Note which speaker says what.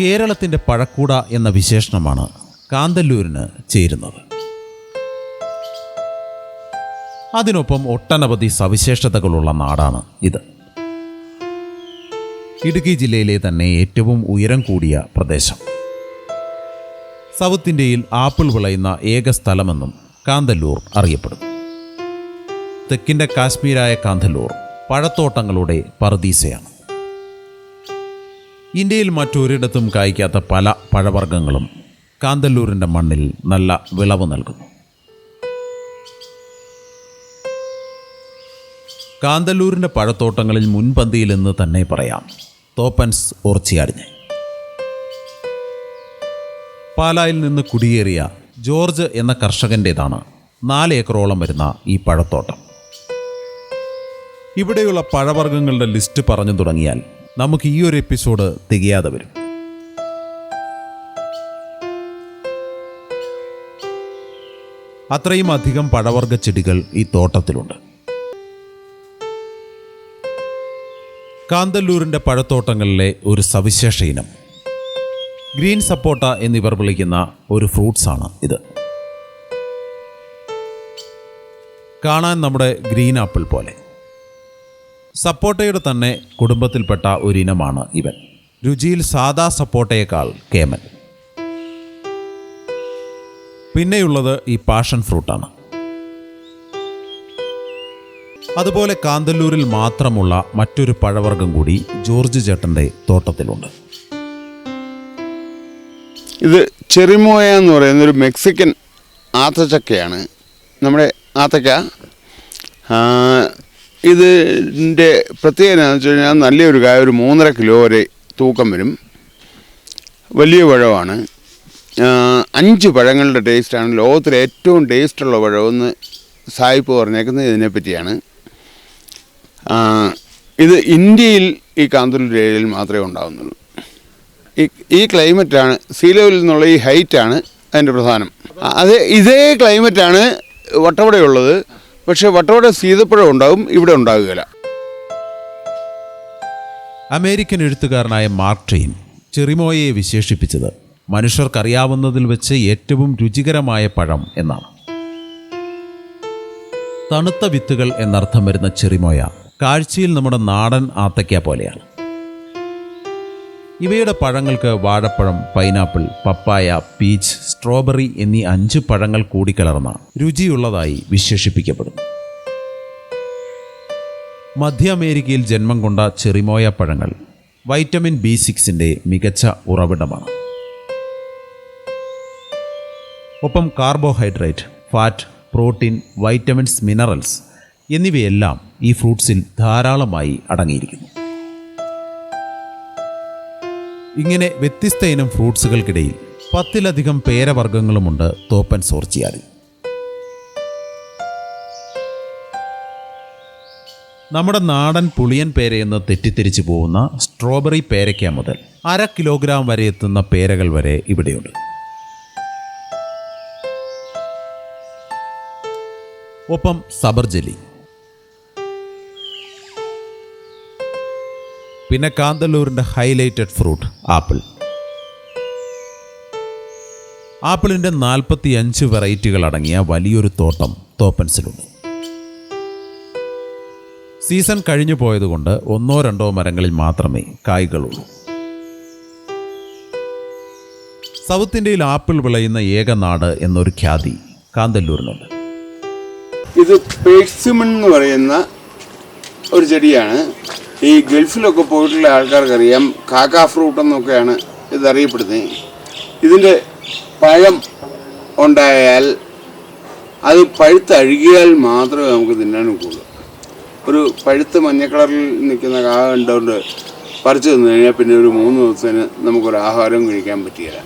Speaker 1: കേരളത്തിന്റെ പഴക്കൂട എന്ന വിശേഷണമാണ് കാന്തല്ലൂരിന് ചേരുന്നത്. അതിനൊപ്പം ഒട്ടനവധി സവിശേഷതകളുള്ള നാടാണ് ഇത്. ഇടുക്കി ജില്ലയിലെ തന്നെ ഏറ്റവും ഉയരം കൂടിയ പ്രദേശം. സൗത്ത് ഇന്ത്യയിൽ ആപ്പിൾ വിളയുന്ന ഏക സ്ഥലമെന്നും കാന്തല്ലൂർ അറിയപ്പെടുന്നു. തെക്കിന്റെ കാശ്മീരായ കാന്തല്ലൂർ പഴത്തോട്ടങ്ങളുടെ പറദീസയാണ്. ഇന്ത്യയിൽ മറ്റൊരിടത്തും കായ്ക്കാത്ത പല പഴവർഗങ്ങളും കാന്തല്ലൂരിന്റെ മണ്ണിൽ നല്ല വിളവ് നൽകുന്നു. കാന്തല്ലൂരിന്റെ പഴത്തോട്ടങ്ങളിൽ മുൻപന്തിയിലെന്ന് തന്നെ പറയാം. തോപ്പൻസ് ഓർച്ചിയാടിഞ്ഞ് പാലായിൽ നിന്ന് കുടിയേറിയ ജോർജ് എന്ന കർഷകന്റേതാണ് നാല് ഏക്കറോളം വരുന്ന ഈ പഴത്തോട്ടം. ഇവിടെയുള്ള പഴവർഗങ്ങളുടെ ലിസ്റ്റ് പറഞ്ഞു തുടങ്ങിയാൽ നമുക്ക് ഈ ഒരു എപ്പിസോഡ് തികയാതെ വരും. അത്രയും അധികം പഴവർഗ ചെടികൾ ഈ തോട്ടത്തിലുണ്ട്. കാന്തല്ലൂരിന്റെ പഴത്തോട്ടങ്ങളിലെ ഒരു സവിശേഷ ഇനം. ഗ്രീൻ സപ്പോട്ട എന്നിവർ വിളിക്കുന്ന ഒരു ഫ്രൂട്ട്സാണ് ഇത്. കാണാൻ നമ്മുടെ ഗ്രീൻ ആപ്പിൾ പോലെ. സപ്പോട്ടയുടെ തന്നെ കുടുംബത്തിൽപ്പെട്ട ഒരിനമാണ് ഇവൻ. രുചിയിൽ സാദാ സപ്പോട്ടയേക്കാൾ കേമൻ. പിന്നെയുള്ളത് ഈ പാഷൻ ഫ്രൂട്ടാണ്. അതുപോലെ കാന്തല്ലൂരിൽ മാത്രമുള്ള മറ്റൊരു പഴവർഗം കൂടി ജോർജ് ചേട്ടന്റെ തോട്ടത്തിലുണ്ട്.
Speaker 2: ഇത് ചെറിമോയ എന്ന് പറയുന്ന ഒരു മെക്സിക്കൻ ആത്തച്ചക്കയാണ്. നമ്മുടെ ആത്തക്ക ഇതിന്റെ പ്രത്യേകത എന്ന് വെച്ച് കഴിഞ്ഞാൽ നല്ലൊരു കായ ഒരു മൂന്നര കിലോ വരെ തൂക്കം വരും. വലിയ പഴമാണ്. അഞ്ച് പഴങ്ങളുടെ ടേസ്റ്റാണ് ലോകത്തിലെ ഏറ്റവും ടേസ്റ്റുള്ള പഴമെന്ന് സായിപ്പ് പറഞ്ഞേക്കുന്നത് ഇതിനെപ്പറ്റിയാണ്. ഇത് ഇന്ത്യയിൽ ഈ കാന്തല്ലൂർ ഏരിയയിൽ മാത്രമേ ഉണ്ടാകുന്നുള്ളൂ ഈ ഈ ക്ലൈമറ്റാണ് സീ ലെവലിൽ നിന്നുള്ള ഈ ഹൈറ്റാണ് അതിന്റെ പ്രധാനം. അത് ഇതേ ക്ലൈമറ്റാണ് വട്ടവടയുള്ളത്. പക്ഷേ വട്ടവട സീതപ്പഴം ഉണ്ടാകും ഇവിടെ ഉണ്ടാകുകയില്ല.
Speaker 1: അമേരിക്കൻ എഴുത്തുകാരനായ മാർക്ക് ട്രെയിൻ ചെറിമോയെ വിശേഷിപ്പിച്ചത് മനുഷ്യർക്കറിയാവുന്നതിൽ വെച്ച് ഏറ്റവും രുചികരമായ പഴം എന്നാണ്. തണുത്ത വിത്തുകൾ എന്നർത്ഥം വരുന്ന ചെറിമോയ കാഴ്ചയിൽ നമ്മുടെ നാടൻ ആത്തയ്ക്ക പോലെയാണ്. ഇവയുടെ പഴങ്ങൾക്ക് വാഴപ്പഴം പൈനാപ്പിൾ പപ്പായ പീച്ച് സ്ട്രോബെറി എന്നീ അഞ്ച് പഴങ്ങൾ കൂടിക്കലർന്ന രുചിയുള്ളതായി വിശേഷിപ്പിക്കപ്പെടുന്നു. മധ്യ അമേരിക്കയിൽ ജന്മം കൊണ്ട ചെറിമോയ പഴങ്ങൾ വൈറ്റമിൻ ബി സിക്സിന്റെ മികച്ച ഉറവിടമാണ്. ഒപ്പം carbohydrate fat protein vitamins minerals എന്നിവയെല്ലാം ഈ ഫ്രൂട്ട്സിൽ ധാരാളമായി അടങ്ങിയിരിക്കുന്നു. ഇങ്ങനെ വ്യത്യസ്ത ഇനം ഫ്രൂട്ട്സുകൾക്കിടയിൽ പത്തിലധികം പേരവർഗങ്ങളുമുണ്ട് തോപ്പൻ സോർച്ചിയാറിൽ നമ്മുടെ നാടൻ പുളിയൻ പേരയെന്ന് തെറ്റിദ്ധരിച്ചു പോകുന്ന സ്ട്രോബെറി പേരയ്ക്ക മുതൽ അര കിലോഗ്രാം വരെ എത്തുന്ന പേരകൾ വരെ ഇവിടെയുണ്ട്. ഒപ്പം സബർജലി പിന്നെ കാന്തല്ലൂരിന്റെ ഹൈലൈറ്റഡ് ഫ്രൂട്ട് ആപ്പിൾ. ആപ്പിളിന്റെ നാൽപ്പത്തി അഞ്ച് വെറൈറ്റികൾ അടങ്ങിയ വലിയൊരു തോട്ടം തോപ്പൻസിലുണ്ട്. സീസൺ കഴിഞ്ഞു പോയതുകൊണ്ട് ഒന്നോ രണ്ടോ മരങ്ങളിൽ മാത്രമേ കായ്കളുള്ളൂ. സൗത്ത് ഇന്ത്യയിൽ ആപ്പിൾ വിളയുന്ന ഏക നാട് എന്നൊരു ഖ്യാതി കാന്തല്ലൂരിനുണ്ട്.
Speaker 2: ഇത് പേഴ്സിമൺ എന്ന് പറയുന്ന ഒരു ചെടിയാണ്. ഈ ഗൾഫിലൊക്കെ പോയിട്ടുള്ള ആൾക്കാർക്കറിയാം കാക്ക ഫ്രൂട്ട് എന്നൊക്കെയാണ് ഇത് ഇതിന്റെ പഴം ഉണ്ടായാൽ അത് പഴുത്തഴുകിയാൽ മാത്രമേ നമുക്ക് തിന്നാൻ ഒക്കുള്ളൂ ഒരു പഴുത്ത് മഞ്ഞ കളറിൽ നിൽക്കുന്ന കാ കണ്ടുകൊണ്ട് പറിച്ചു തിന്നു കഴിഞ്ഞാൽ പിന്നെ ഒരു മൂന്ന് ദിവസത്തിന് നമുക്കൊരു ആഹാരം കഴിക്കാൻ പറ്റുകയില്ല